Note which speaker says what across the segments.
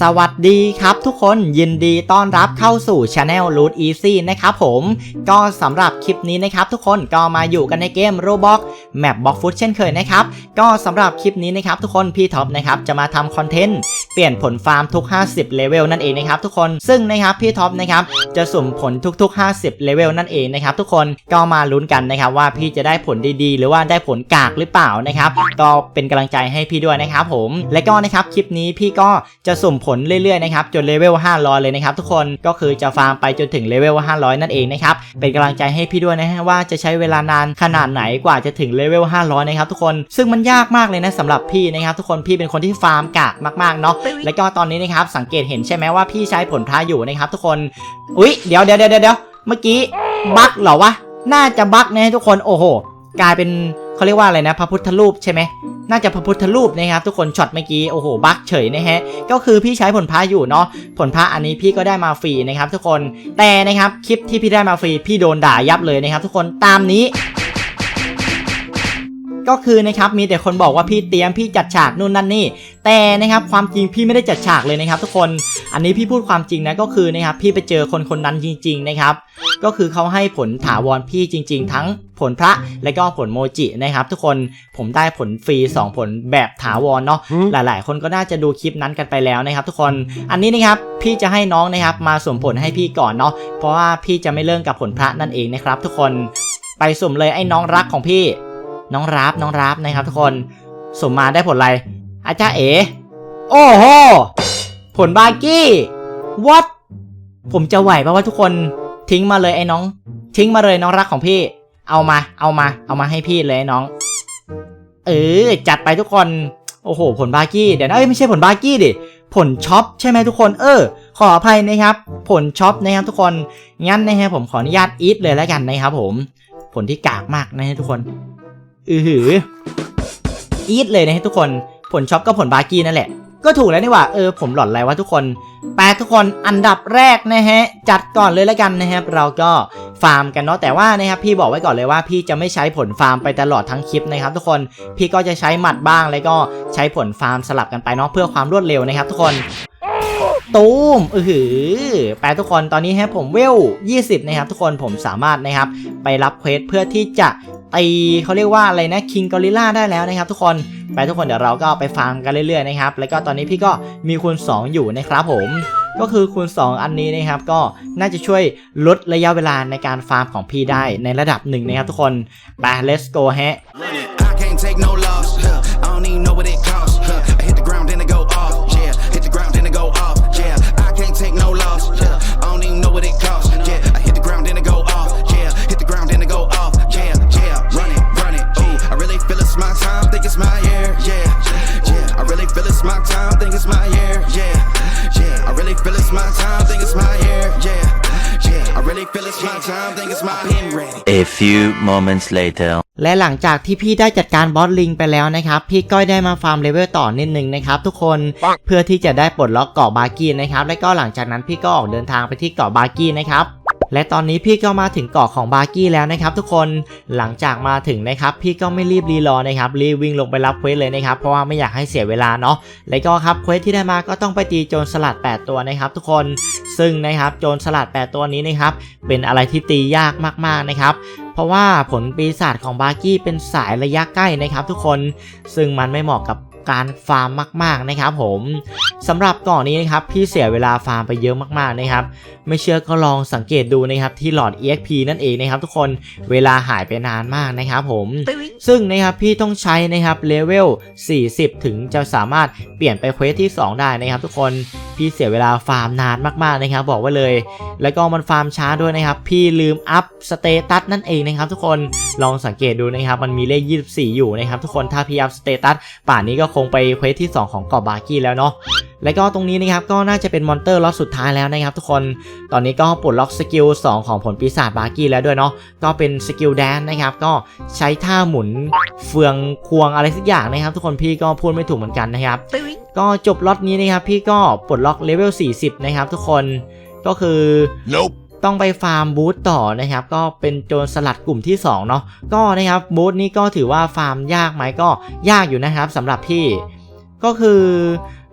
Speaker 1: สวัสดีครับทุกคนยินดีต้อนรับเข้าสู่ Channel Root Easy นะครับผมก็สำหรับคลิปนี้นะครับทุกคนก็มาอยู่กันในเกม Roblox Map Box Food เช่นเคยนะครับก็สำหรับคลิปนี้นะครับทุกคนพี่ท็อปนะครับจะมาทำคอนเทนต์เปลี่ยนผลฟาร์มทุก 50เลเวลนั่นเองนะครับทุกคนซึ่งนะครับพี่ท็อปนะครับจะสุ่มผลทุกๆ 50เลเวลนั่นเองนะครับทุกคนก็มาลุ้นกันนะครับว่าพี่จะได้ผลดีๆ หรือว่าได้ผลกากหรือเปล่านะครับก็เป็นกำลังใจให้พี่ด้วยนะครับผมและก็นะครับคลิปนี้พี่ก็จะสมผลเรื่อยๆนะครับจนเลเวล500 เลยนะครับทุกคนก็คือจะฟาร์มไปจนถึงเลเวล500 นั่นเองนะครับเป็นกำลังใจให้พี่ด้วยนะฮะว่าจะใช้เวลานานขนาดไหนกว่าจะถึงเลเวล500 นะครับทุกคนซึ่งมันยากมากเลยนะสำหรับพี่นะครับทุกคนพี่เป็นคนที่ฟาร์มกากมากๆเนาะแล้วก็ตอนนี้นะครับสังเกตเห็นใช่ไหมว่าพี่ใช้ผลพระอยู่นะครับทุกคนอุ๊ยเดี๋ยวเดี๋ยวเดี๋ยวเดี๋ยวเมื่อกี้บั๊กเหรอวะน่าจะบั๊กนะทุกคนโอ้โหกลายเป็น เขาเรียกว่าอะไรนะพระพุทธรูปใช่ไหมน่าจะพระพุทธรูปนะครับทุกคนช็อตเมื่อกี้โอ้โหบั๊กเฉยนะฮะก็คือพี่ใช้ผลพระอยู่เนาะผลพระอันนี้พี่ก็ได้มาฟรีนะครับทุกคนแต่นะครับคลิปที่พี่ได้มาฟรีพี่โดนด่ายับเลยนะครับทุกคนตามนี้ก็คือนะครับมีแต่คนบอกว่าพี่เตรียมพี่จัดฉากนู่นนั่นนี่ แต่นะครับความจริงพี่ไม่ได้จัดฉากเลยนะครับ ทุกคนอันนี้พี่พูดความจริงนะก็คือนะครับพี่ไปเจอคนคนนั้นจริง ๆนะครับ ก็คือเขาให้ผลถาวรพี่จริง ๆ ทั้งผลพระและก็ผลโมจินะครับ ทุกคนผมได้ผลฟรี 2 ผลแบบถาวรเนาะหลาย ๆ คนก็น่าจะดูคลิปนั้นกันไปแล้วนะครับ ทุกคนอันนี้นะครับพี่จะให้น้องนะครับมาสุ่มผลให้พี่ก่อนเนาะเพราะว่าพี่จะไม่เริ่มกับผลพระนั่นเองนะครับ ทุกคนไปสุ่มเลยไอ้น้องรักของพี่ น้องรับน้องรับนะครับ ทุกคนสุ่มมาได้ผลอะไร อาจารย์เอ๋โอ้โห ผลบากี้ what ผมจะไหวป่าวะทุกคนทิ้งมาเลยไอ้น้อง ทิ้งมาเลยน้องรักของพี่ เอามา เอามา เอามาให้พี่เลยน้อง เออ จัดไปทุกคน โอ้โห ผลบากี้ เดี๋ยวนะเอ้ยไม่ใช่ผลบากี้ดิ ผลช็อปใช่ไหมทุกคน เออ ขออภัยนะครับ ผลช็อปนะครับทุกคน งั้นนะฮะผมขออนุญาตอีทเลยแล้วกันนะครับผม ผลที่กากมากนะฮะทุกคน อือหืออีทเลยนะฮะทุกคน ผลช็อปก็ผลบากี้นั่นแหละ ก็ถูกแล้วนี่ว่าเออผมหลอนอะไรวะทุกคนแปทุกคนอันดับแรกนะฮะ จัดก่อนเลยแล้วกันนะครับ เราก็ฟาร์มกันเนาะแต่ว่านะครับพี่บอกไว้ก่อนเลยว่าพี่จะไม่ใช้ผลฟาร์มไปตลอดทั้งคลิปนะครับ ทุกคนพี่ก็จะใช้หมัดบ้างแล้วก็ใช้ผลฟาร์มสลับกันไปเนาะเพื่อความรวดเร็วนะครับ ทุกคนตูมอือหือแปลทุกคนตอนนี้ฮะผมเวล 20 นะครับ ทุกคนผมสามารถนะครับ ไปรับเควสเพื่อที่จะ ตีเขาเรียกว่าอะไรนะคิงกอริล่าได้แล้วนะครับ ทุกคนไปทุกคนเดี๋ยวเราก็ไปฟาร์มกันเรื่อยๆนะครับแล้วก็ตอนนี้พี่ก็มีคูณ2 อยู่นะครับผมก็คือคูณ 2 อันนี้นะครับก็น่าจะช่วยลดระยะเวลาในการฟาร์มของพี่ได้ในระดับหนึ่งนะครับทุกคนไป let's go ฮะ
Speaker 2: my time. Think it's my year. Yeah, yeah, I really feel it's my time. Think it's my been ready.
Speaker 3: A few moments later.
Speaker 1: และหลังจากที่พี่ได้จัดการบอสลิงไปแล้วนะครับ พี่ก้อยได้มาฟาร์มเลเวลต่อนิดนึงนะครับทุกคนเพื่อที่จะได้ปลดล็อกเกาะบาร์กี้นะครับและก็หลังจากนั้นพี่ก็ออกเดินทางไปที่เกาะบาร์กี้นะครับ และตอนนี้พี่ก็มาถึงเกาะของบาร์กี้แล้วนะครับทุกคนหลังจากมาถึงนะครับพี่ก็ไม่รีบรีรอนะครับรีบวิ่งลงไปรับเควสเลยนะครับเพราะว่าไม่อยากให้เสียเวลาเนาะและก็ครับเควสที่ได้มาก็ต้องไปตีโจรสลัด 8 ตัวนะครับทุกคนซึ่งนะครับโจรสลัด 8 ตัวนี้นะครับเป็นอะไรที่ตียากมากๆนะครับเพราะว่าผลปีศาจของบาร์กี้เป็นสายระยะใกล้นะครับทุกคน ซึ่งมันไม่เหมาะกับการฟาร์มมาก ๆนะครับผมสำหรับเก่อนนี้นะครับพี่เสียเวลาฟาร์มไปเยอะมากๆนะครับ ไม่เชื่อก็ลองสังเกตดูนะครับที่หลอด EXP นั่นเองนะครับทุกคนเวลาหายไปนานมากนะครับผมซึ่งนะครับพี่ต้องใช้นะครับเลเวล 40 ถึงจะสามารถเปลี่ยนไปเควสที่ 2 ได้นะครับ ทุกคนพี่เสียเวลาฟาร์มนานมากๆนะครับ บอกไว้เลย แล้วก็มันฟาร์มช้าด้วยนะครับ พี่ลืมอัพสเตตัสนั่นเองนะครับทุกคนลองสังเกตดูนะครับมันมีเลข 24 อยู่นะครับทุกคนถ้าพี่อัพสเตตัสป่านนี้ก็คงไปเควสที่ 2 ของเกาะบาร์กี้แล้วเนาะ แล้วก็ตรงนี้นะครับก็น่าจะเป็นมอนเตอร์ล็อตสุดท้ายแล้วนะครับทุกคน ตอนนี้ก็ปลดล็อกสกิล2ของผลปีศาจบาร์กี้แล้วด้วยเนาะ ก็เป็นสกิลแดนนะครับก็ใช้ท่าหมุนเฟืองควงอะไรสักอย่างนะครับ ทุกคนพี่ก็พูดไม่ถูกเหมือนกันนะครับ ก็จบล็อตนี้นะครับพี่ก็ปลดล็อกเลเวล 40 นะครับทุกคน ก็คือ
Speaker 2: Nope.
Speaker 1: ต้องไปฟาร์มบูธต่อนะครับ ก็เป็นโจรสลัดกลุ่มที่ 2 เนาะก็นะครับบูธนี้ก็ถือว่าฟาร์มยากไหมก็ยากอยู่นะครับสำหรับพี่ ก็คือ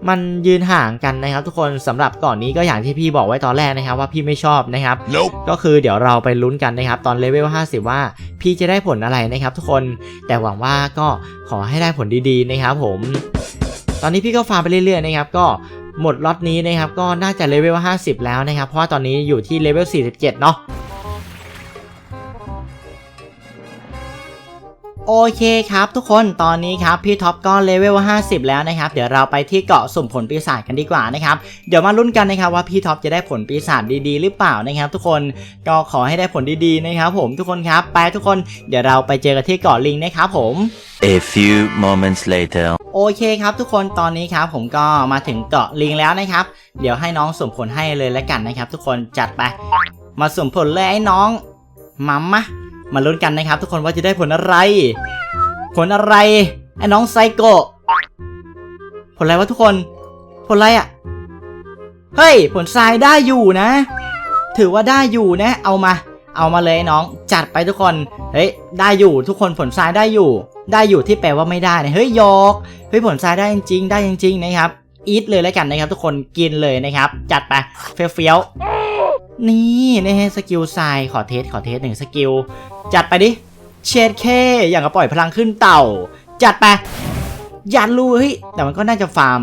Speaker 1: มันยืนห่างกันนะครับ ทุกคนสำหรับก่อนนี้ก็อย่างที่พี่บอกไว้ตอนแรกนะครับ ว่าพี่ไม่ชอบนะครับ
Speaker 3: Nope
Speaker 1: ก็คือเดี๋ยวเราไปลุ้นกันนะครับ ตอนเลเวล50 ว่าพี่จะได้ผลอะไรนะครับ ทุกคนแต่หวังว่าก็ขอให้ได้ผลดีๆนะครับผม ตอนนี้พี่ก็ฟาร์มไปเรื่อยๆนะครับ ก็หมดล็อตนี้นะครับก็น่าจะเลเวล50 แล้วนะครับ เพราะว่าตอนนี้อยู่ที่เลเวล47 เนาะ โอเคครับทุกคนตอนนี้ครับพี่ท็อปก็เลเวล 50 แล้วนะครับ เดี๋ยวเราไปที่เกาะสุ่มผลปีศาจกันดีกว่านะครับ เดี๋ยวมาลุ้นกันนะครับว่าพี่ท็อปจะได้ผลปีศาจดีๆ หรือเปล่านะครับ ทุกคนก็ขอให้ได้ผลดีๆนะครับ ผมทุกคนครับไปทุกคนเดี๋ยวเราไปเจอกันที่เกาะลิงนะครับผม
Speaker 3: A few moments later.
Speaker 1: โอเคครับทุกคนตอนนี้ครับผมก็มาถึงเกาะลิงแล้วนะครับ เดี๋ยวให้น้องสุ่มผลให้เลยแล้วกันนะครับ ทุกคนจัดไป มาสุ่มผลเลยไอ้น้องมัมมะ มาลุ้นกันนะครับ ทุกคนว่าจะได้ผลอะไร ผลอะไรไอ้น้องไซโกผลอะไรวะทุกคน ผลอะไรอะ่ะ เฮ้ย ผลทรายได้อยู่นะ ถือว่าได้อยู่นะ เอามา เอามาเลยไอ้น้อง จัดไปทุกคน เฮ้ย ได้อยู่ทุกคนผลทรายได้อยู่ ได้อยู่ที่แปลว่าไม่ได้นะ เฮ้ยยก เฮ้ยผลทรายได้จริงๆ ได้จริงๆนะครับ อีทเลยแล้วกันนะครับ ทุกคน กินเลยนะครับ จัดไป เฟี้ยวๆ นี่นะฮะสกิลทรายขอเทสขอเทสหนึ่งสกิล จัดไปดิ เชดเคอย่างกับปล่อยพลังขึ้นเต่า จัดไปยันรู้เฮ้ยแต่มันก็น่าจะฟาร์ม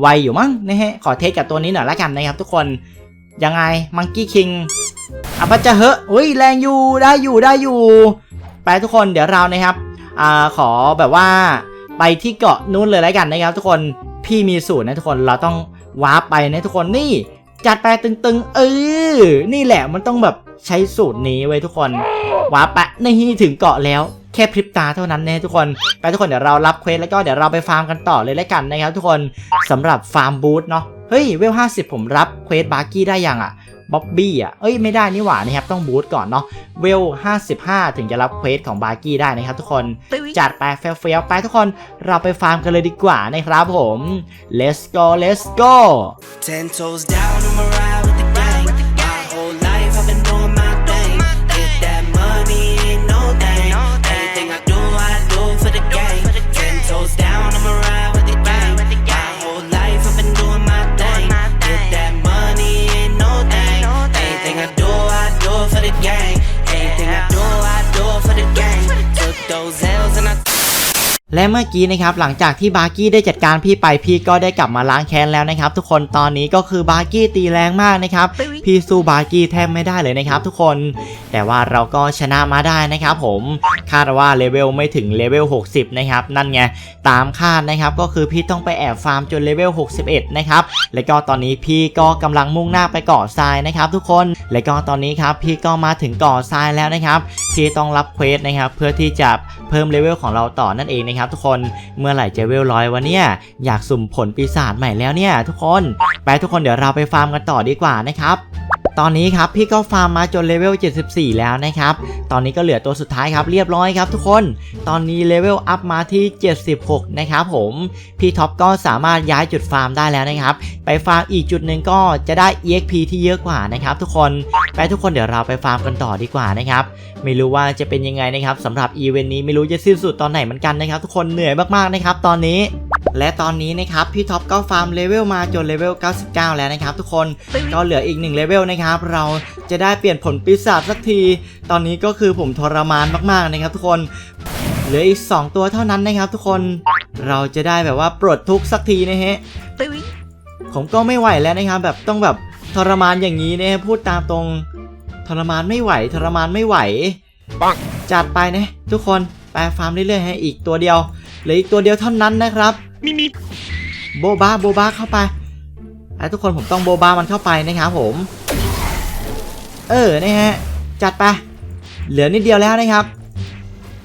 Speaker 1: ไวอยู่มั้งนะฮะขอเทสกับตัวนี้หน่อยละกันนะครับทุกคนยังไงมังกี้คิงอะปัจจะเหอะเฮ้ยแรงอยู่ได้อยู่ได้อยู่ไปทุกคนเดี๋ยวเรานะครับอ่าขอแบบว่าไปที่เกาะนู้นเลยแล้วกันนะครับ ทุกคนพี่มีสูตรนะทุกคนเราต้องวาร์ปไปนะทุกคนนี่ จัดไปตึงๆ เออ นี่แหละมันต้องแบบใช้สูตรนี้ไว้ทุกคนว้าปะนี่ถึงเกาะแล้ว แค่พริบตาเท่านั้นนะทุกคน ไปทุกคนเดี๋ยวเรารับเควสแล้วก็เดี๋ยวเราไปฟาร์มกันต่อเลยแล้วกันนะครับทุกคนสำหรับฟาร์มบูธเนาะ เฮ้ยเวล50ผมรับเควสบาร์กี้ได้ยังอะ บ๊อบบี้อะ เอ้ยไม่ได้นี่หว่านะครับ ต้องบูธก่อนเนาะ เวล 55 ถึงจะรับเควสของบาร์กี้ได้นะครับทุกคน จัดไปเฟี้ยวๆไปทุกคน เราไปฟาร์มกันเลยดีกว่านะครับผม let's go let's go และเมื่อกี้นะครับหลังจากที่บาร์กี้ได้จัดการพี่ไปพี่ก็ได้กลับมาล้างแค้นแล้วนะครับ ทุกคนตอนนี้ก็คือบาร์กี้ตีแรงมากนะครับ พี่สู้บาร์กี้แทบไม่ได้เลยนะครับ ทุกคน แต่ว่าเราก็ชนะมาได้นะครับ ผมคาดว่าเลเวลไม่ถึงเลเวล60 นะครับ นั่นไงตามคาดนะครับ ก็คือพี่ต้องไปแอบฟาร์มจนเลเวล61 นะครับ และก็ตอนนี้พี่ก็กำลังมุ่งหน้าไปเกาะทรายนะครับ ทุกคน และก็ตอนนี้ครับพี่ก็มาถึงเกาะทรายแล้วนะครับ พี่ต้องรับเควสนะครับ เพื่อที่จะเพิ่มเลเวลของเราต่อนั่นเองนะครับทุกคนเมื่อไหร่จะเวลร้อยวะเนี่ยอยากสุ่มผลปีศาจใหม่แล้วเนี่ยทุกคนไปทุกคนเดี๋ยวเราไปฟาร์มกันต่อดีกว่านะครับตอนนี้ครับพี่ก็ฟาร์มมาจนเลเวล 74 แล้วนะครับ ตอนนี้ก็เหลือตัวสุดท้ายครับเรียบร้อยครับทุกคน ตอนนี้เลเวลอัพมาที่ 76 นะครับผม พี่ท็อปก็สามารถย้ายจุดฟาร์มได้แล้วนะครับ ไปฟาร์มอีกจุดหนึ่งก็จะได้ EXP ที่เยอะกว่านะครับทุกคน ไปทุกคนเดี๋ยวเราไปฟาร์มกันต่อดีกว่านะครับไม่รู้ว่าจะเป็นยังไงนะครับสำหรับอีเวนต์นี้ไม่รู้จะสิ้นสุดตอนไหนเหมือนกันนะครับทุกคนเหนื่อยมากๆนะครับตอนนี้ และตอนนี้นะครับพี่ท็อปก็ฟาร์มเลเวลมาจนเลเวล 99 แล้วนะครับทุกคนก็เหลืออีก1เลเวลนะครับเราจะได้เปลี่ยนผลปีศาจสักที ตอนนี้ก็คือผมทรมานมากๆนะครับทุกคนเหลืออีก 2 ตัวเท่านั้นนะครับทุกคนเราจะได้แบบว่าปลดทุกสักทีนะฮะผมก็ไม่ไหวแล้วนะครับแบบต้องแบบทรมานอย่างนี้นะฮะพูดตามตรง ทรมานไม่ไหวทรมานไม่ไหว
Speaker 3: ปัง
Speaker 1: จัดไปนะทุกคนไปฟาร์มเรื่อยๆให้อีกตัวเดียวเหลืออีกตัวเดียวเท่านั้นนะครับ
Speaker 3: มีมี
Speaker 1: โบบาโบบาเข้าไปไอ้ทุกคนผมต้องโบบามันเข้าไปนะครับผม เออนะฮะจัดไปเหลือนิดเดียวแล้วนะครับ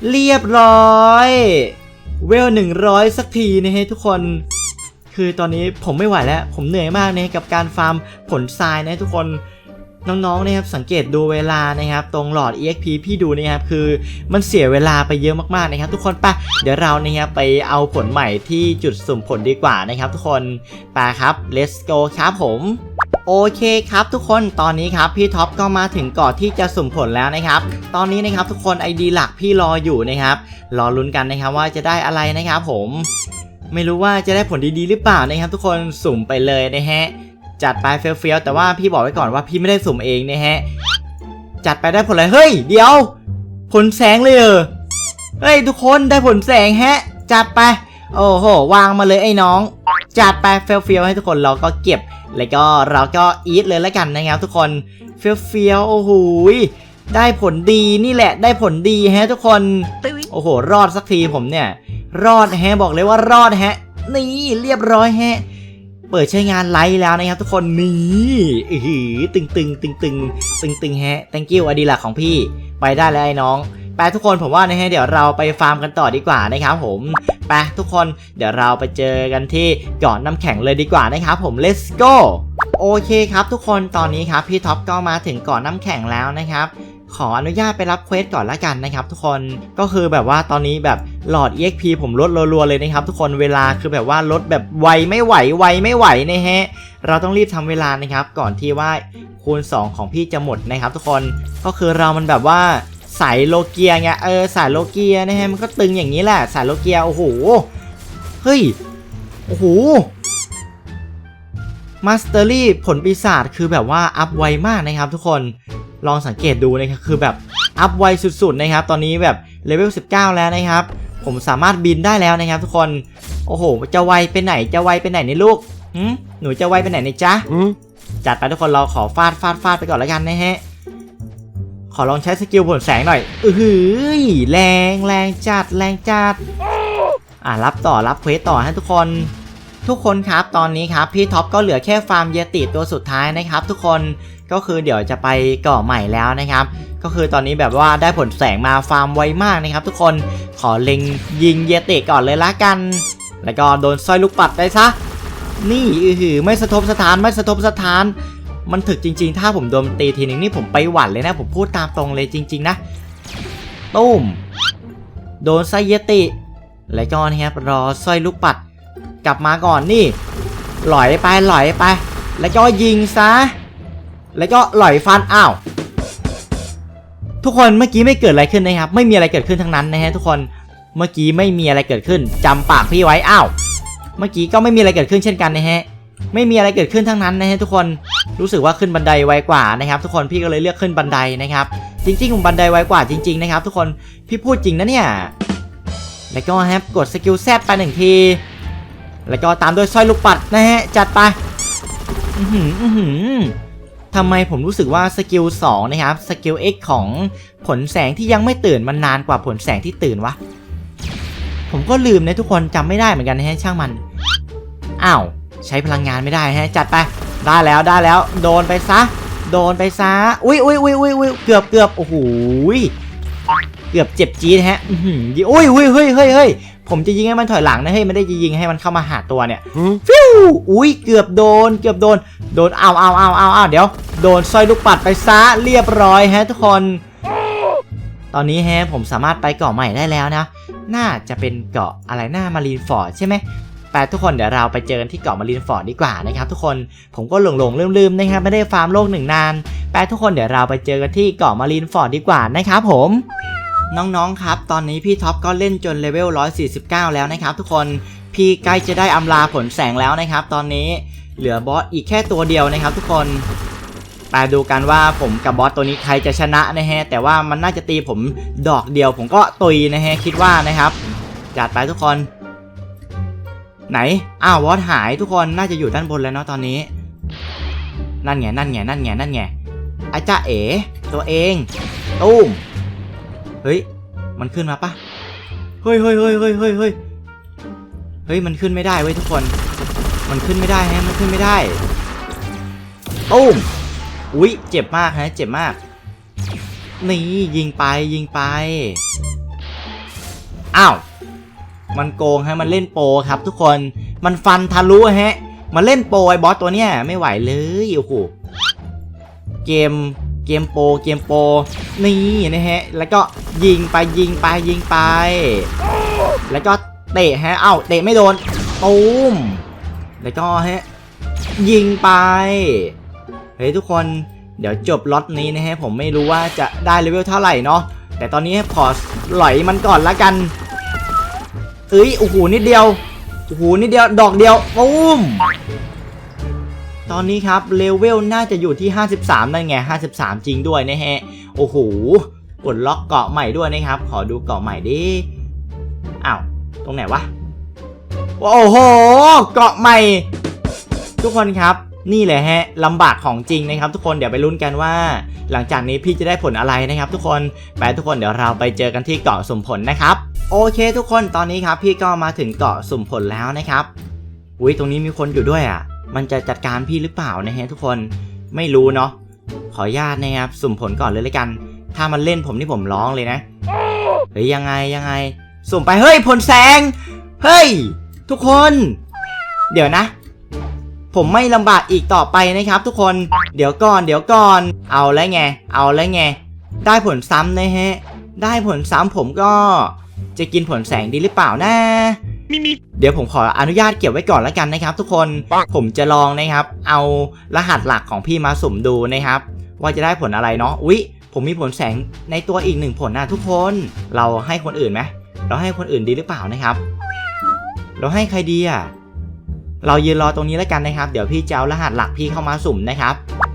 Speaker 1: เรียบร้อยเวลหนึ่งร้อยสักทีนะฮะทุกคน คือตอนนี้ผมไม่ไหวแล้ว ผมเหนื่อยมากนะกับการฟาร์มผลทรายนะทุกคน น้องๆนะครับสังเกตดูเวลานะครับตรงหลอด EXP พี่ดูนะครับคือมันเสียเวลาไปเยอะมากๆนะครับ ทุกคนไปเดี๋ยวเรานะครับไปเอาผลใหม่ที่จุดสุ่มผลดีกว่านะครับ ทุกคนไปครับ let's go ครับผมโอเคครับทุกคนตอนนี้ครับพี่ท็อปก็มาถึงเกาะที่จะสุ่มผลแล้วนะครับ ตอนนี้นะครับทุกคน ID หลักพี่รออยู่นะครับ รอลุ้นกันนะครับว่าจะได้อะไรนะครับผม ไม่รู้ว่าจะได้ผลดีๆหรือเปล่านะครับ ทุกคนสุ่มไปเลยนะฮะ จัดไปเฟี้ยวๆแต่ว่าพี่บอกไว้ก่อนว่าพี่ไม่ได้สุ่มเองนะฮะ จัดไปได้ผลอะไรเฮ้ย เดี๋ยว ผลแสงเลยเหรอเฮ้ย ทุกคนได้ผลแสงแฮะ จัดไป โอ้โห วางมาเลยไอ้น้อง จัดไปเฟี้ยวๆให้ทุกคนเราก็เก็บ แล้วก็เราก็อีทเลยแล้วกันนะครับทุกคนเฟี้ยวๆโอ้โหยได้ผลดีนี่แหละ ได้ผลดีแฮะทุกคน โอ้โห รอดสักทีผมเนี่ย รอดแฮะบอกเลยว่ารอดแฮะ นี่เรียบร้อยแฮะ เปิดใช้งานไลฟ์แล้วนะครับทุกคนนี่อือหือตึงตึงตึงตึงตึงตึงแฮะ thank you อดีลักของพี่ไปได้แล้วไอ้น้องไปทุกคนผมว่านะฮะเดี๋ยวเราไปฟาร์มกันต่อดีกว่านะครับผมไปทุกคนเดี๋ยวเราไปเจอกันที่เกาะน้ำแข็งเลยดีกว่านะครับผม let's go โอเคครับทุกคนตอนนี้ครับพี่ท็อปก็มาถึงเกาะน้ำแข็งแล้วนะครับ ขออนุญาตไปรับเควสก่อนละกันนะครับทุกคนก็คือแบบว่าตอนนี้แบบหลอด EXP ผมลดรัวๆเลยนะครับทุกคนเวลาคือแบบว่าลดแบบไวไม่ไหวไวไม่ไหวนะฮะเราต้องรีบทำเวลานะครับก่อนที่ว่าคูณ 2 ของพี่จะหมดนะครับทุกคนก็คือเรามันแบบว่าสายโลเกียไงเออสายโลเกียนะฮะมันก็ตึงอย่างนี้แหละสายโลเกียโอ้โหเฮ้ยโอ้โหมาสเตอรี่ผลปีศาจคือแบบว่าอัพไวมากนะครับทุกคน ลองสังเกตดูนะครับคือแบบอัพไวสุดๆนะครับตอนนี้แบบเลเวล19 แล้วนะครับ ผมสามารถบินได้แล้วนะครับ ทุกคนโอ้โห จะไวไปไหนจะไวไปไหนในลูกหืมหนูจะไวไปไหนในจ๊ะจัดไปทุกคนเราขอฟาดฟาดฟาดไปก่อนแล้วกันนะฮะขอลองใช้สกิลผลแสงหน่อยอือหือแรงแรงจัดแรงจัดอ่ารับต่อรับเควสต่อให้ทุกคน ทุกคนครับตอนนี้ครับพี่ท็อปก็เหลือแค่ฟาร์มเยติตัวสุดท้ายนะครับ ทุกคน ก็คือเดี๋ยวจะไปเกาะใหม่แล้วนะครับ ก็คือตอนนี้แบบว่าได้ผลแสงมาฟาร์มไวมากนะครับ ทุกคนขอเล็งยิงเยติก่อนเลยละกัน แล้วก็โดนสร้อยลูกปัดได้ซะนี่อือหือไม่สะทบสถานไม่สะทบสถาน มันถึกจริง ๆ ถ้าผมโดนตีทีนึงนี่ผมไปหวั่นเลยนะ ผมพูดตามตรงเลยจริง ๆ นะตุ้มโดนไส้เยติ แล้วก็นะครับรอสร้อยลูกปัด กลับมาก่อนนี่ หลอยไปหลอยไป แล้วก็ยิงซะ แล้วก็หลอยฟันอ้าว ทุกคนเมื่อกี้ไม่เกิดอะไรขึ้นนะครับ ไม่มีอะไรเกิดขึ้นทั้งนั้นนะฮะทุกคนเมื่อกี้ไม่มีอะไรเกิดขึ้นจำปากพี่ไว้อ้าวเมื่อกี้ก็ไม่มีอะไรเกิดขึ้นเช่นกันนะฮะไม่มีอะไรเกิดขึ้นทั้งนั้นนะฮะทุกคนรู้สึกว่าขึ้นบันไดไวกว่านะครับ ทุกคนพี่ก็เลยเลือกขึ้นบันไดนะครับ จริงๆผมบันไดไวกว่าจริง ๆนะครับ ทุกคนพี่พูดจริงนะเนี่ยแล้วก็แฮปกดสกิลแซดไปหนึ่งทีแล้วก็ตามด้วยสร้อยลูกปัดนะฮะจัดไปอือหืออื้อหือ ทำไมผมรู้สึกว่าสกิล2นะครับสกิล X ของผลแสงที่ยังไม่ตื่นมันนานกว่าผลแสงที่ตื่นวะ ผมก็ลืมนะทุกคนจำไม่ได้เหมือนกันนะฮะช่างมัน อ้าว ใช้พลังงานไม่ได้ฮะ จัดไป ได้แล้วได้แล้ว โดนไปซะ โดนไปซะ อุ้ยอุ้ยอุ้ยอุ้ยอุ้ยเกือบเกือบโอ้โหเกือบเจ็บจี๊ดฮะ อืมอุ้ยอุ้ยเฮ้ยเฮ้ยเฮ้ย ผมจะยิงให้มันถอยหลังนะเฮ้ยไม่ได้จะยิงให้มันเข้ามาหาตัวเนี่ยฟิวอุ้ยเกือบโดน เกือบโดน โดนเอาเอาเอาเอาเอาเดี๋ยว โดนสร้อยลูกปัดไปซะเรียบร้อยฮะทุกคน ตอนนี้ฮะผมสามารถไปเกาะใหม่ได้แล้วนะ น่าจะเป็นเกาะอะไรหน้ามารีนฟอร์ดใช่ไหมไปทุกคนเดี๋ยวเราไปเจอกันที่เกาะมารีนฟอร์ดดีกว่านะครับทุกคนผมก็หลงหลงลืมลืมๆนะครับไม่ได้ฟาร์มโลกหนึ่งนานไปทุกคนเดี๋ยวเราไปเจอกันที่เกาะมารีนฟอร์ดดีกว่านะครับผม น้องๆครับ ตอนนี้พี่ท็อปก็เล่นจนเลเวล 149 แล้วนะครับทุกคน พี่ใกล้จะได้อำลาผลแสงแล้วนะครับ ตอนนี้เหลือบอสอีกแค่ตัวเดียวนะครับ ทุกคนไปดูกันว่าผมกับบอสตัวนี้ใครจะชนะนะฮะ แต่ว่ามันน่าจะตีผมดอกเดียว ผมก็ตุยนะฮะคิดว่านะครับ จัดไปทุกคน ไหน อ้าวบอสหายทุกคนน่าจะอยู่ด้านบนแล้วเนาะตอนนี้ นั่นไงนั่นไงนั่นไงนั่นไงอาจ้าเอ๋ตัวเองตุ้ม เฮ้ย มันขึ้นมาปะเฮ้ยเฮ้ยเฮ้ยเฮ้ยเฮ้ยเฮ้ยเฮ้ย มันขึ้นไม่ได้เว้ยทุกคน มันขึ้นไม่ได้ฮะ มันขึ้นไม่ได้ตุ้มอุ๊ยเจ็บมากฮะ เจ็บมาก นี่ยิงไปยิงไป อ้าว มันโกงฮะ มันเล่นโปครับ ทุกคน มันฟันทะลุฮะ มันเล่นโปไอ้บอสตัวเนี้ยไม่ไหวเลย โอ้โห เกม เกมโปรเกมโปรนี่นะฮะ แล้วก็ยิงไปยิงไปยิงไป แล้วก็เตะฮะ เอ้าเตะไม่โดนตูมแล้วก็ฮะยิงไป เฮ้ยทุกคนเดี๋ยวจบล็อตนี้นะฮะผมไม่รู้ว่าจะได้เลเวลเท่าไหร่เนาะแต่ตอนนี้ขอหลอยมันก่อนละกัน เอ้ยโอ้โหนิดเดียวโอ้โหนี่เดียวดอกเดียวปุ้ม ตอนนี้ครับเลเวลน่าจะอยู่ที่ 53 นั่นไง 53 จริงด้วยนะฮะ โอ้โหกดล็อกเกาะใหม่ด้วยนะครับ ขอดูเกาะใหม่ดิ อ้าว ตรงไหนวะ โอ้โห เกาะใหม่ ทุกคนครับนี่แหละฮะลำบากของจริงนะครับ ทุกคนเดี๋ยวไปลุ้นกันว่า หลังจากนี้พี่จะได้ผลอะไรนะครับ ทุกคนไปทุกคนเดี๋ยวเราไปเจอกันที่เกาะสุ่มผลนะครับโอเค ทุกคนตอนนี้ครับ พี่ก็มาถึงเกาะสุ่มผลแล้วนะครับอุ้ยตรงนี้มีคนอยู่ด้วยอะ มันจะจัดการพี่หรือเปล่านะฮะทุกคนไม่รู้เนาะขออนุญาตนะครับสุ่มผลก่อนเลยลยกัน ถ้ามันเล่นผมนี่ผมร้องเลยนะเฮ้ยยังไงยังไง สุ่มไปเฮ้ยผลแสงเฮ้ยทุกคน เดี๋ยวนะ ผมไม่ลำบากอีกต่อไปนะครับ ทุกคนเดี๋ยวก่อน เดี๋ยวก่อน เอาแล้วไง เอาแล้วไง ได้ผลซ้ำนะฮะ ได้ผลซ้ำผมก็ จะกินผลแสงดีหรือเปล่านะ เดี๋ยวผมขออนุญาตเก็บไว้ก่อนแล้วกันนะครับ ทุกคนผมจะลองนะครับ เอารหัสหลักของพี่มาสุ่มดูนะครับ ว่าจะได้ผลอะไรเนาะอุ๊ย ผมมีผลแสงในตัวอีกหนึ่งผลนะทุกคน เราให้คนอื่นไหมเราให้คนอื่นดีหรือเปล่านะครับ เราให้ใครดีอะเรายืนรอตรงนี้แล้วกันนะครับ เดี๋ยวพี่จะเอารหัสหลักพี่เข้ามาสุ่มนะครับ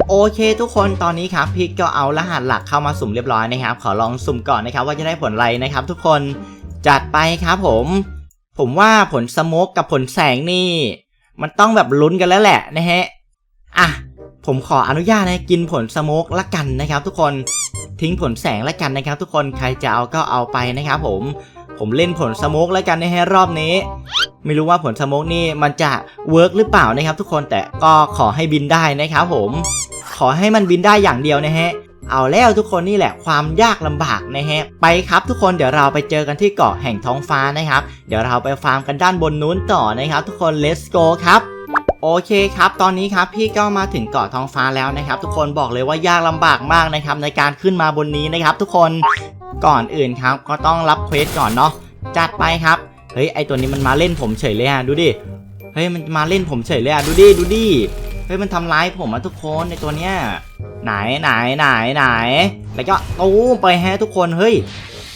Speaker 1: โอเค ทุกคนตอนนี้ครับพี่ก็เอารหัสหลักเข้ามาสุ่มเรียบร้อยนะครับ ขอลองสุ่มก่อนนะครับ ว่าจะได้ผลอะไรนะครับ ทุกคนจัดไปครับผม ผมว่าผลสโมกกับผลแสงนี่ มันต้องแบบลุ้นกันแล้วแหละนะฮะ อะ ผมขออนุญาตนะกินผลสโมกละกันนะครับ ทุกคนทิ้งผลแสงละกันนะครับ ทุกคนใครจะเอาก็เอาไปนะครับผมผมเล่นผลสโมกแล้วกันนะฮะรอบนี้ ไม่รู้ว่าผลสโมกนี่มันจะเวิร์กหรือเปล่านะครับ ทุกคนแต่ก็ขอให้บินได้นะครับผม ขอให้มันบินได้อย่างเดียวนะฮะ เอาแล้วทุกคนนี่แหละความยากลำบากนะฮะไปครับทุกคนเดี๋ยวเราไปเจอกันที่เกาะแห่งท้องฟ้านะครับ เดี๋ยวเราไปฟาร์มกันด้านบนนู้นต่อนะครับ ทุกคน let's go ครับโอเคครับ ตอนนี้ครับพี่ก็มาถึงเกาะท้องฟ้าแล้วนะครับ ทุกคนบอกเลยว่ายากลำบากมากนะครับในการขึ้นมาบนนี้นะครับ ทุกคนก่อนอื่นครับ ก็ต้องรับเควสก่อนเนาะจัดไปครับเฮ้ยไอตัวนี้มันมาเล่นผมเฉยเลยอะดูดิเฮ้ยมันมาเล่นผมเฉยเลยอะดูดิดูดิ เฮ้ยมันทำร้ายผมอะทุกคนในตัวเนี้ยไหนไหนไหนไหนแล้วก็ตู้มไปแฮะทุกคนเฮ้ย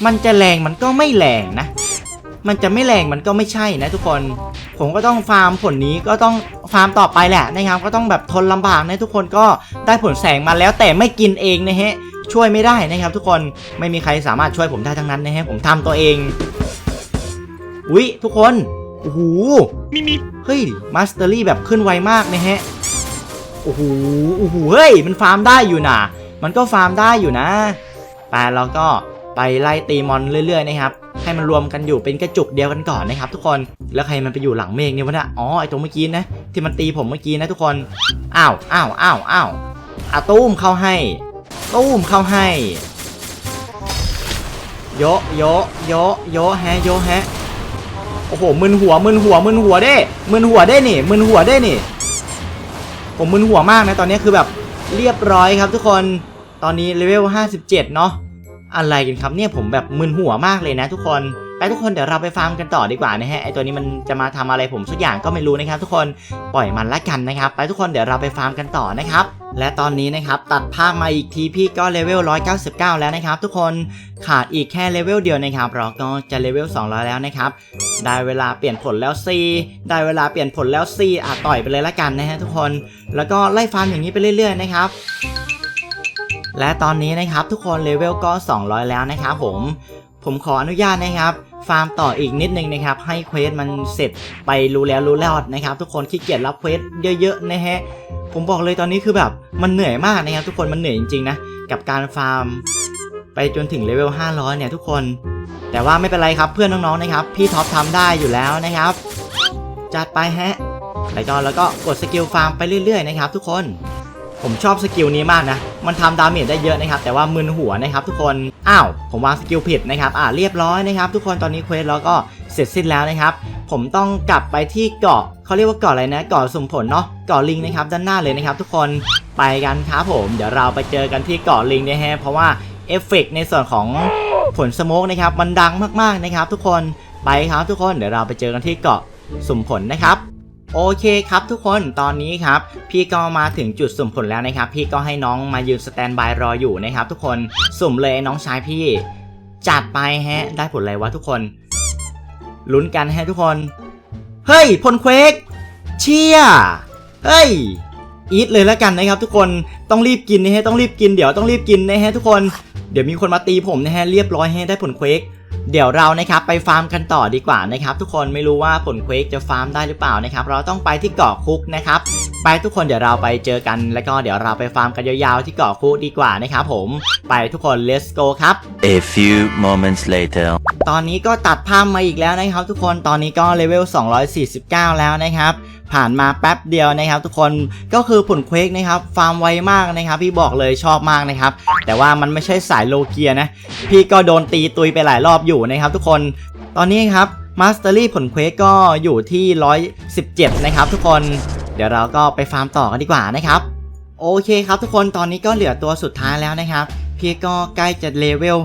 Speaker 1: มันจะแรงมันก็ไม่แรงนะ มันจะไม่แรงมันก็ไม่ใช่นะทุกคน ผมก็ต้องฟาร์มผลนี้ก็ต้องฟาร์มต่อไปแหละนะครับ ก็ต้องแบบทนลำบากนะทุกคนก็ได้ผลแสงมาแล้วแต่ไม่กินเองนะฮะช่วยไม่ได้นะครับ ทุกคนไม่มีใครสามารถช่วยผมได้ทั้งนั้นนะฮะผมทำตัวเองอุ๊ยทุกคนโอ้โหเฮ้ยมาสเตอรี่แบบขึ้นไวมากนะฮะ โอ้โหโอ้โหเฮ้ย มันฟาร์มได้อยู่นะมันก็ฟาร์มได้อยู่นะไปเราก็ไปไล่ตีมอนเรื่อยๆนะครับให้มันรวมกันอยู่เป็นกระจุกเดียวกันก่อนนะครับ ทุกคนแล้วใครมันไปอยู่หลังเมฆเนี่ยวะเนี่ยอ๋อไอตรงเมื่อกี้นะที่มันตีผมเมื่อกี้นะทุกคนอ้าวอ้าวอ้าวอ้าวอาตุ้มเข้าให้ตุ้มเข้าให้โยะโยะโยะโยะแฮะโยะแฮะโอ้โหมึนหัวมึนหัวมึนหัวเด้มึนหัวได้นี่มึนหัวได้นี่ ผมมึนหัวมากนะตอนนี้คือแบบเรียบร้อยครับทุกคนตอนนี้เลเวล57 เนาะอะไรกันครับเนี่ยผมแบบมึนหัวมากเลยนะทุกคน ไปทุกคนเดี๋ยวเราไปฟาร์มกันต่อดีกว่านะฮะไอตัวนี้มันจะมาทำอะไรผมสักอย่างก็ไม่รู้นะครับ ทุกคนปล่อยมันละกันนะครับ ไปทุกคนเดี๋ยวเราไปฟาร์มกันต่อนะครับและตอนนี้นะครับตัดภาพมาอีกทีพี่ก็เลเวล 199 แล้วนะครับ ทุกคนขาดอีกแค่เลเวลเดียวนะครับเราก็จะเลเวล 200 แล้วนะครับ ได้เวลาเปลี่ยนผลแล้วซีได้เวลาเปลี่ยนผลแล้วซีอะต่อยไปเลยละกันนะฮะทุกคน แล้วก็ไล่ฟาร์มอย่างนี้ไปเรื่อยๆนะครับและตอนนี้นะครับทุกคนเลเวลก็ 200 แล้วนะครับผมผมขออนุญาตนะครับ ฟาร์มต่ออีกนิดนึงนะครับ ให้เควสมันเสร็จไปรู้แล้วรู้รอดนะครับ ทุกคนขี้เกียจรับเควสเยอะๆนะฮะผมบอกเลยตอนนี้คือแบบมันเหนื่อยมากนะครับ ทุกคนมันเหนื่อยจริงๆนะกับการฟาร์มไปจนถึงเลเวล500 เนี่ยทุกคน แต่ว่าไม่เป็นไรครับเพื่อนน้องๆนะครับ พี่ท็อปทำได้อยู่แล้วนะครับ จัดไปฮะแล้วก็แล้วก็กดสกิลฟาร์มไปเรื่อยๆนะครับ ทุกคน ผมชอบสกิลนี้มากนะ มันทำดาเมจได้เยอะนะครับ แต่ว่ามึนหัวนะครับทุกคน อ้าว ผมวางสกิลผิดนะครับ อ่าเรียบร้อยนะครับ ทุกคนตอนนี้เควสเราก็เสร็จสิ้นแล้วนะครับ ผมต้องกลับไปที่เกาะเขาเรียกว่าเกาะอะไรนะเกาะสมผลเนาะเกาะลิงนะครับด้านหน้าเลยนะครับ ทุกคนไปกันครับผม เดี๋ยวเราไปเจอกันที่เกาะลิงนะฮะเพราะว่าเอฟเฟกต์ในส่วนของผลสโมกนะครับมันดังมากๆนะครับ ทุกคนไปครับทุกคนเดี๋ยวเราไปเจอกันที่เกาะสมผลนะครับ โอเคครับทุกคนตอนนี้ครับพี่ก็มาถึงจุดสุ่มผลแล้วนะครับ พี่ก็ให้น้องมายืนสแตนบายรออยู่นะครับ ทุกคนสุ่มเลยน้องชายพี่ จัดไปฮะ ได้ผลอะไรวะทุกคนลุ้นกันฮะทุกคน เฮ้ยพลเควกเชี่ยเฮ้ยอีทเลยแล้วกันนะครับ ทุกคนต้องรีบกินนะฮะต้องรีบกินเดี๋ยวต้องรีบกินนะฮะทุกคนเดี๋ยวมีคนมาตีผมนะฮะเรียบร้อยให้ได้ผลเควก เดี๋ยวเรานะครับไปฟาร์มกันต่อดีกว่านะครับทุกคนไม่รู้ว่าผลเควกจะฟาร์มได้หรือเปล่านะครับเราต้องไปที่เกาะคุกนะครับไปทุกคนเดี๋ยวเราไปเจอกัน แล้วก็เดี๋ยวเราไปฟาร์มกันยาวๆที่เกาะคุกดีกว่านะครับผมไปทุกคน let's go ครับ
Speaker 3: A few moments later.
Speaker 1: ตอนนี้ก็ตัดภาพมาอีกแล้วนะครับทุกคนตอนนี้ก็เลเวล249 แล้วนะครับ ผ่านมาแป๊บเดียวนะครับ ทุกคนก็คือผลเควกนะครับฟาร์มไวมากนะครับ พี่บอกเลยชอบมากนะครับ แต่ว่ามันไม่ใช่สายโลเกียนะ พี่ก็โดนตีตุยไปหลายรอบอยู่นะครับ ทุกคนตอนนี้ครับมาสเตอรี่ผลเควกก็อยู่ที่ 117 นะครับ ทุกคนเดี๋ยวเราก็ไปฟาร์มต่อกันดีกว่านะครับ โอเคครับทุกคนตอนนี้ก็เหลือตัวสุดท้ายแล้วนะครับ พี่ก็ใกล้จะเลเวล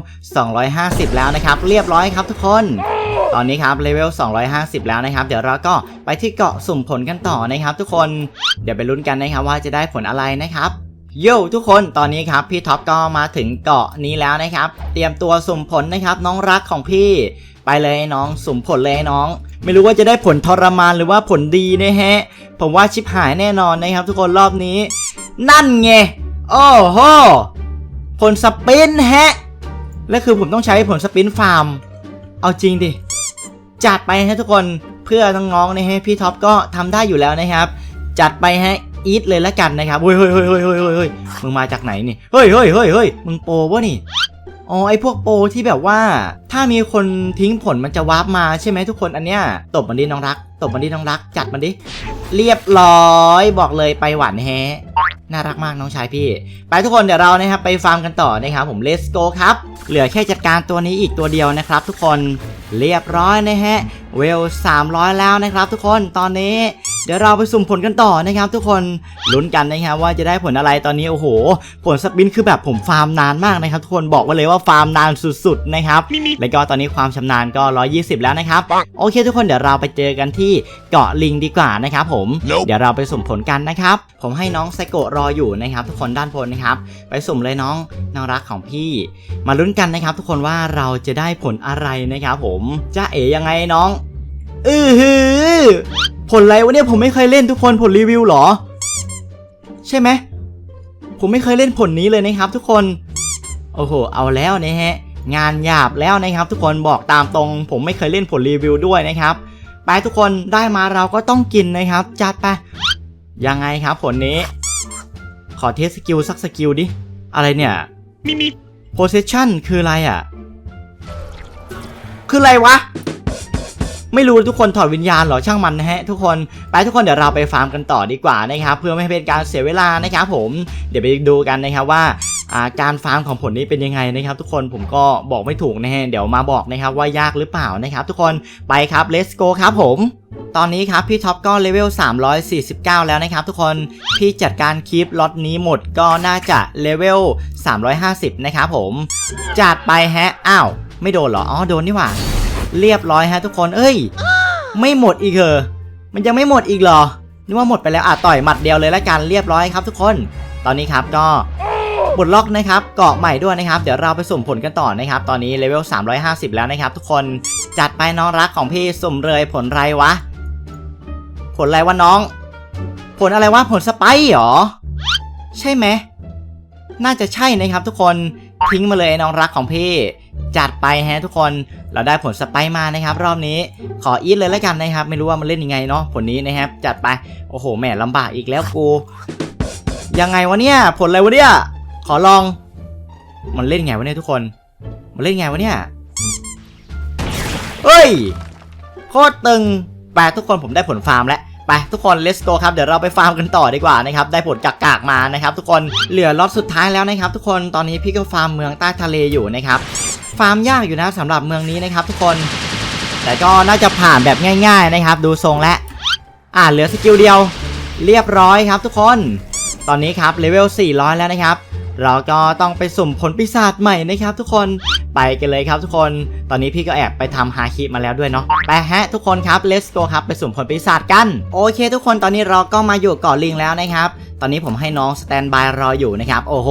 Speaker 1: 250 แล้วนะครับ เรียบร้อยครับทุกคน ตอนนี้ครับเลเวล 250 แล้วนะครับ เดี๋ยวเราก็ไปที่เกาะสุ่มผลกันต่อนะครับ ทุกคน เดี๋ยวไปลุ้นกันนะครับว่าจะได้ผลอะไรนะครับโย่ทุกคนตอนนี้ครับพี่ท็อปก็มาถึงเกาะนี้แล้วนะครับ เตรียมตัวสุ่มผลนะครับ น้องรักของพี่ ไปเลยน้องสุ่มผลเลยน้อง ไม่รู้ว่าจะได้ผลทรมานหรือว่าผลดีนะฮะ ผมว่าชิปหายแน่นอนนะครับ ทุกคนรอบนี้ นั่นไงโอ้โหผลสปินแฮะและคือผมต้องใช้ผลสปินฟาร์ม เอาจริงดิ จัดไปฮะทุกคนเพื่อน้องๆนะฮะพี่ท็อปก็ทำได้อยู่แล้วนะครับ จัดไปฮะอีทเลยละกันนะครับเฮ้ยเฮ้ยเฮ้ยเฮ้ยเฮ้ยเฮ้ยเฮ้ยมึงมาจากไหนนี่เฮ้ยเฮ้ยเฮ้ยเฮ้ยมึงโปรวะนี่อ๋อไอพวกโปรที่แบบว่า ถ้ามีคนทิ้งผลมันจะวาร์ปมาใช่ไหมทุกคนอันเนี้ยตบมันดิน้องรัก ตบมันดิน้องรัก จัดมันดิเรียบร้อยบอกเลยไปหวานแฮะ น่ารักมากน้องชายพี่ ไปทุกคนเดี๋ยวเรานะครับไปฟาร์มกันต่อนะครับผม let's go ครับ เหลือแค่จัดการตัวนี้อีกตัวเดียวนะครับ ทุกคนเรียบร้อยนะฮะเวล 300 แล้วนะครับ ทุกคนตอนนี้ เดี๋ยวเราไปสุ่มผลกันต่อนะครับ ทุกคนลุ้นกันนะครับว่าจะได้ผลอะไรตอนนี้โอ้โห ผลสปินคือแบบผมฟาร์มนานมากนะครับ ทุกคนบอกไว้เลยว่าฟาร์มนานสุดๆนะครับแล้วก็ตอนนี้ความชำนาญก็ 120 แล้วนะครับโอเค ทุกคนเดี๋ยวเราไปเจอกันที่เกาะลิงดีกว่านะครับผม
Speaker 2: Nope
Speaker 1: เดี๋ยวเราไปสุ่มผลกันนะครับ ผมให้น้องไซโกะรออยู่นะครับทุกคนด้านบนนะครับ ไปสุ่มเลยน้องน้องรักของพี่ มาลุ้นกันนะครับ ทุกคนว่าเราจะได้ผลอะไรนะครับผมจ้าเอ๋ยังไงน้องอือหือผลอะไรวะเนี่ยผมไม่เคยเล่นทุกคนผลรีวิวหรอ ใช่ไหมผมไม่เคยเล่นผลนี้เลยนะครับ ทุกคนโอ้โหเอาแล้วนะฮะงานหยาบแล้วนะครับ ทุกคนบอกตามตรง ผมไม่เคยเล่นผลรีวิวด้วยนะครับไปทุกคนได้มาเราก็ต้องกินนะครับ จัดไปยังไงครับผลนี้ ขอเทสสกิลสักสกิลดิ อะไรเนี่ย
Speaker 2: Me, me.
Speaker 1: possession คืออะไรอะ คืออะไรวะ ไม่รู้ทุกคนถอดวิญญาณเหรอช่างมันนะฮะทุกคนไปทุกคนเดี๋ยวเราไปฟาร์มกันต่อดีกว่านะครับเพื่อไม่ให้เป็นการเสียเวลานะครับผมเดี๋ยวไปดูกันนะครับว่าการฟาร์มของผลนี้เป็นยังไงนะครับ ทุกคนผมก็บอกไม่ถูกนะฮะเดี๋ยวมาบอกนะครับว่ายากหรือเปล่านะครับ ทุกคนไปครับ let's go ครับผมตอนนี้ครับพี่ท็อปก็เลเวล 349 แล้วนะครับทุกคนพี่จัดการคลิปล็อตนี้หมดก็น่าจะเลเวล 350 นะครับผม จัดไปฮะอ้าว ไม่โดนเหรอ อ๋อ โดนนี่หว่า เรียบร้อยฮะทุกคน เอ้ย ไม่หมดอีกเหรอมันยังไม่หมดอีกเหรอนึกว่าหมดไปแล้วอะต่อยหมัดเดียวเลยละกันเรียบร้อยครับ ทุกคน ตอนนี้ครับก็บทล็อกนะครับเกาะใหม่ด้วยนะครับ เดี๋ยวเราไปสุ่มผลกันต่อนะครับ ตอนนี้เลเวล 350 แล้วนะครับ ทุกคนจัดไปน้องรักของพี่สุ่มเลยผลไรวะ ผลอะไรวะน้อง ผลอะไรวะผลสไปร์เหรอ ใช่ไหมน่าจะใช่นะครับ ทุกคน ทิ้งมาเลยน้องรักของพี่ จัดไปฮะทุกคนเราได้ผลสไปร์มานะครับ รอบนี้ขออีทเลยแล้วกันนะครับ ไม่รู้ว่ามันเล่นยังไงเนาะผลนี้นะครับ จัดไปโอ้โหแหมลำบากอีกแล้วกู ยังไงวะเนี่ยผลอะไรวะเนี่ยขอลอง มันเล่นไงวะเนี่ยทุกคน มันเล่นไงวะเนี่ยเฮ้ยโคตรตึงไปลทุกคนผมได้ผลฟาร์มแล้ว ไปทุกคน let's go ครับ เดี๋ยวเราไปฟาร์มกันต่อดีกว่านะครับ ได้ผลกากๆมานะครับทุกคน เหลือรอบสุดท้ายแล้วนะครับ ทุกคน ตอนนี้พี่ก็ฟาร์มเมืองใต้ทะเลอยู่นะครับ ฟาร์มยากอยู่นะสำหรับเมืองนี้นะครับ ทุกคน แต่ก็น่าจะผ่านแบบง่าย ๆนะครับ ดูทรงแล้วอ่าเหลือสกิลเดียว เรียบร้อยครับ ทุกคน ตอนนี้ครับเลเวล400 แล้วนะครับ เราก็ต้องไปสุ่มผลปีศาจใหม่นะครับ ทุกคน ไปกันเลยครับทุกคน ตอนนี้พี่ก็แอบไปทำฮาคิมาแล้วด้วยเนาะ ไปฮะทุกคนครับ let's go ครับ ไปสุ่มผลปีศาจกัน โอเค ทุกคนตอนนี้เราก็มาอยู่เกาะลิงแล้วนะครับตอนนี้ผมให้น้องสแตนบายรออยู่นะครับ โอ้โห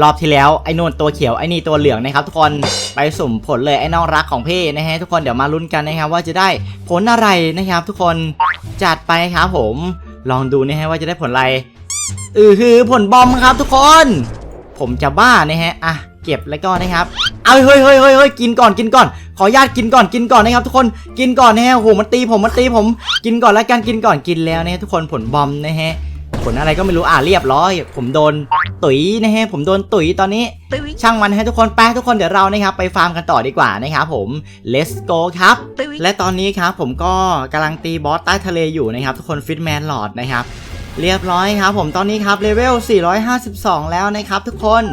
Speaker 1: รอบที่แล้วไอ้นูนตัวเขียวไอ้นี่ตัวเหลืองนะครับทุกคนไปสุ่มผลเลยไอ้น้องรักของพี่นะฮะทุกคนเดี๋ยวมาลุ้นกันนะครับว่าจะได้ผลอะไรนะครับ ทุกคนจัดไปครับผมลองดูนะฮะว่าจะได้ผลอะไรอือคือผลบอมครับทุกคน ผมจะบ้านะฮะอะ เก็บแล้วก็นะครับ เอาเฮ้ยเฮ้ยเฮ้ยเฮ้ยกินก่อนกินก่อน ขออนุญาตกินก่อนกินก่อนนะครับ ทุกคนกินก่อนนะฮะโอ้โหมันตีผมมันตีผม กินก่อนแล้วกันกินก่อนกินแล้วนะฮะทุกคนผลบอมนะฮะผลอะไรก็ไม่รู้อะเรียบร้อย ผมโดนตุ๋ยนะฮะผมโดนตุ๋ยตอนนี้ ช่างมันนะฮะทุกคนไปทุกคนเดี๋ยวเรานะครับไปฟาร์มกันต่อดีกว่านะครับผม let's go ครับ และตอนนี้ครับผมก็กำลังตีบอสใต้ทะเลอยู่นะครับ ทุกคนฟิตแมนหลอดนะครับเรียบร้อยครับผมตอนนี้ครับเลเวล452 แล้วนะครับทุกคน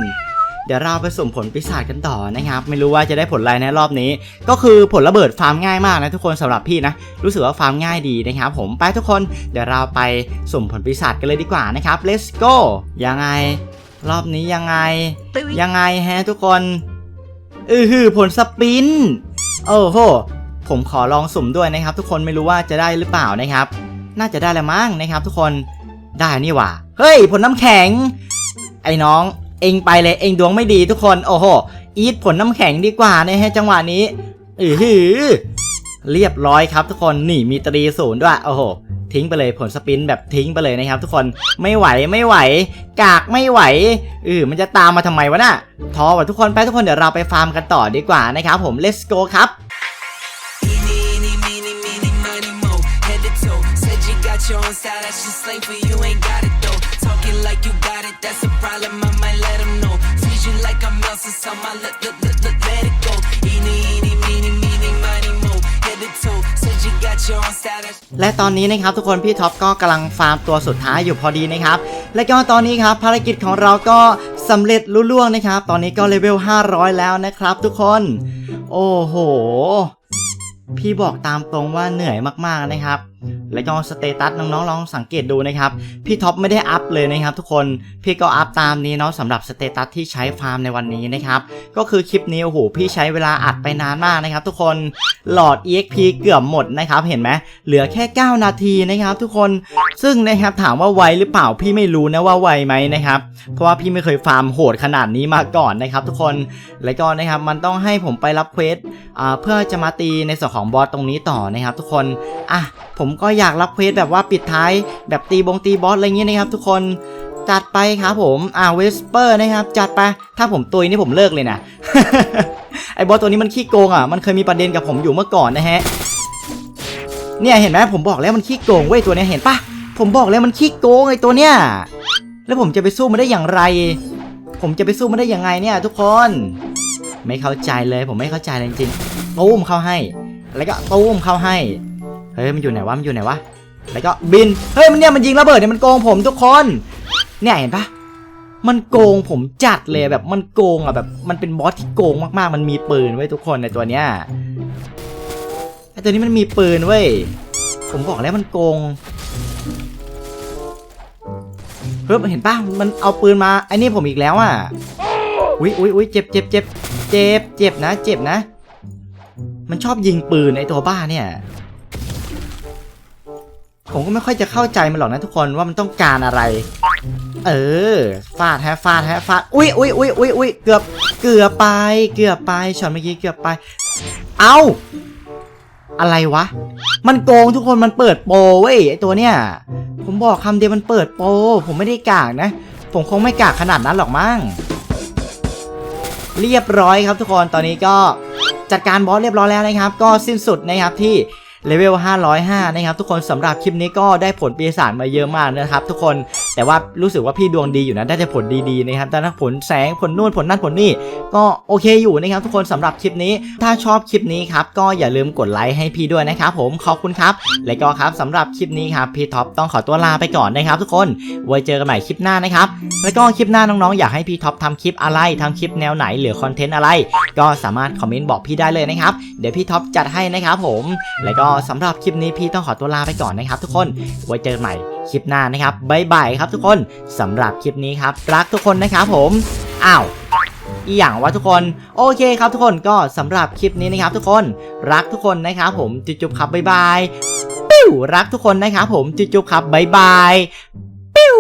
Speaker 1: เดี๋ยวเราไปสุ่มผลปีศาจกันต่อนะครับ ไม่รู้ว่าจะได้ผลอะไรในรอบนี้ ก็คือผลระเบิดฟาร์มง่ายมากนะทุกคนสำหรับพี่นะ รู้สึกว่าฟาร์มง่ายดีนะครับผมไปทุกคนเดี๋ยวเราไปสุ่มผลปีศาจกันเลยดีกว่านะครับ let's go ยังไง รอบนี้ยังไง ยังไงฮะทุกคนอือหือผลสปินโอ้โหผมขอลองสุ่มด้วยนะครับ ทุกคนไม่รู้ว่าจะได้หรือเปล่านะครับ น่าจะได้แล้วมั้งนะครับ ทุกคนได้นี่หว่าเฮ้ย ผลน้ำแข็ง ไอ้น้อง เองไปเลยเองดวงไม่ดีทุกคนโอ้โหอีทผลน้ำแข็งดีกว่านะฮะจังหวะนี้อือหือเรียบร้อยครับทุกคนนี่มีตรีศูนย์ด้วยโอ้โหทิ้งไปเลยผลสปินแบบทิ้งไปเลยนะครับ ทุกคนไม่ไหวไม่ไหว กากไม่ไหวเออมันจะตามมาทำไมวะน่ะท้อว่ะทุกคนไปทุกคนเดี๋ยวเราไปฟาร์มกันต่อดีกว่านะครับผม let's go ครับ
Speaker 4: your own style, that's just slang for you, ain't got it though. Talking like you got it, that's a problem, I might you like I'm Elsa, so my let, let, let, let, let it go. Eeny, eeny, meeny, meeny, money, mo. Head to toe. Said you got your own style, that's
Speaker 1: และตอนนี้นะครับทุกคนพี่ท็อปก็กำลังฟาร์มตัวสุดท้ายอยู่พอดีนะครับ และก็ตอนนี้ครับภารกิจของเราก็สำเร็จลุล่วงนะครับ ตอนนี้ก็เลเวล 500 แล้วนะครับทุกคน โอ้โห พี่บอกตามตรงว่าเหนื่อยมากๆนะครับ และก็สเตตัสน้องๆลองสังเกตดูนะครับ พี่ท็อปไม่ได้อัพเลยนะครับทุกคนพี่ก็อัพตามนี้เนาะสำหรับสเตตัสที่ใช้ฟาร์มในวันนี้นะครับ ก็คือคลิปนี้โอ้โหพี่ใช้เวลาอัดไปนานมากนะครับ ทุกคนหลอด EXP เกือบหมดนะครับ เห็นไหมเหลือแค่ 9 นาทีนะครับ ทุกคนซึ่งนะครับถามว่าไวหรือเปล่าพี่ไม่รู้นะว่าไวไหมนะครับ เพราะว่าพี่ไม่เคยฟาร์มโหดขนาดนี้มาก่อนนะครับ ทุกคนและก็นะครับมันต้องให้ผมไปรับเควสเพื่อจะมาตีในส่วนของบอสตรงนี้ต่อนะครับ ทุกคนอะผมก็อยากรับเควสแบบว่าปิดท้าย แบบตีบงตีบอสอะไรเงี้ยนะครับทุกคนจัดไปครับผมอ่าเวสเปอร์นะครับ จัดไป ถ้าผมตุยนี่ผมเลิกเลยนะ ไอ้บอสตัวนี้มันขี้โกงอะ มันเคยมีประเด็นกับผมอยู่เมื่อก่อนนะฮะ เนี่ยเห็นไหมผมบอกแล้วมันขี้โกงเว้ยตัวเนี้ยเห็นปะผมบอกแล้วมันขี้โกงไอ้ตัวเนี้ย แล้วผมจะไปสู้มันได้อย่างไร ผมจะไปสู้มันได้อยังไงเนี่ย ทุกคน ไม่เข้าใจเลย ผมไม่เข้าใจเลยจริงๆตูมเข้าให้ แล้วก็ตูมเข้าให้ เฮ้ยมันอยู่ไหนวะมันอยู่ไหนวะแล้วก็บินเฮ้ยมันเนี่ยมันยิงระเบิดเนี่ยมันโกงผมทุกคนเนี่ยเห็นปะมันโกงผมจัดเลยแบบมันโกงอะแบบมันเป็นบอสที่โกงมากๆ มันมีปืนไว้ทุกคนในตัวเนี้ยไอตัวนี้มันมีปืนเว้ยผมบอกแล้วมันโกงเฮ้ยเห็นปะมันเอาปืนมาไอ้นี่ผมอีกแล้วอะอุ้ยอุ้ยอุ้ยเจ็บเจ็บเจ็บเจ็บเจ็บนะ เจ็บนะ มันชอบยิงปืนไอตัวบ้าเนี่ย ผมก็ไม่ค่อยจะเข้าใจมันหรอกนะทุกคนว่ามันต้องการอะไร เออ ฟาดฮะฟาดฮะฟาด อุ้ยอุ้ยอุ้ยอุ้ยอุ้ยเกือบ เกือบไป เกือบไปช็อตเมื่อกี้เกือบไป เอา อะไรวะ มันโกงทุกคนมันเปิดโปรเว้ยไอตัวเนี้ย ผมบอกคำเดียวมันเปิดโปรผมไม่ได้กากนะ ผมคงไม่กากขนาดนั้นหรอกมั้ง เรียบร้อยครับทุกคน ตอนนี้ก็จัดการบอสเรียบร้อยแล้วนะครับ ก็สิ้นสุดนะครับที่ เลเวล 505 นะครับทุกคนสำหรับคลิปนี้ก็ได้ผลปีศาจมาเยอะมากนะครับ ทุกคนแต่ว่ารู้สึกว่าพี่ดวงดีอยู่นะได้แต่ผลดีๆนะครับแต่ถ้าผลแสงผลนู่นผลนั่นผลนี่ก็โอเคอยู่นะครับทุกคนสำหรับคลิปนี้ ถ้าชอบคลิปนี้ครับก็อย่าลืมกดไลค์ให้พี่ด้วยนะครับผมขอบคุณครับและก็ครับสำหรับคลิปนี้ครับพี่ท็อปต้องขอตัวลาไปก่อนนะครับ ทุกคนไว้เจอกันใหม่คลิปหน้านะครับแล้วก็คลิปหน้าน้องๆอยากให้พี่ท็อปทำคลิปอะไรทำคลิปแนวไหนหรือคอนเทนต์อะไร ก็สามารถคอมเมนต์บอกพี่ได้เลยนะครับเดี๋ยวพี่ท็อปจัดให้นะครับผมแล้วก็สำหรับคลิปนี้พี่ต้องขอตัวลาไปก่อนนะครับ ทุกคนไว้เจอกันใหม่คลิปหน้านะครับบ๊ายบายครับทุกคนสำหรับคลิปนี้ครับ รักทุกคนนะครับผมอ้าวอีหยังวะทุกคนโอเคครับทุกคนก็สำหรับคลิปนี้นะครับ ทุกคนรักทุกคนนะครับผมจุ๊บๆครับบ๊ายบายปิ้วรักทุกคนนะครับผมจุ๊บๆครับบ๊ายบายปิ้ว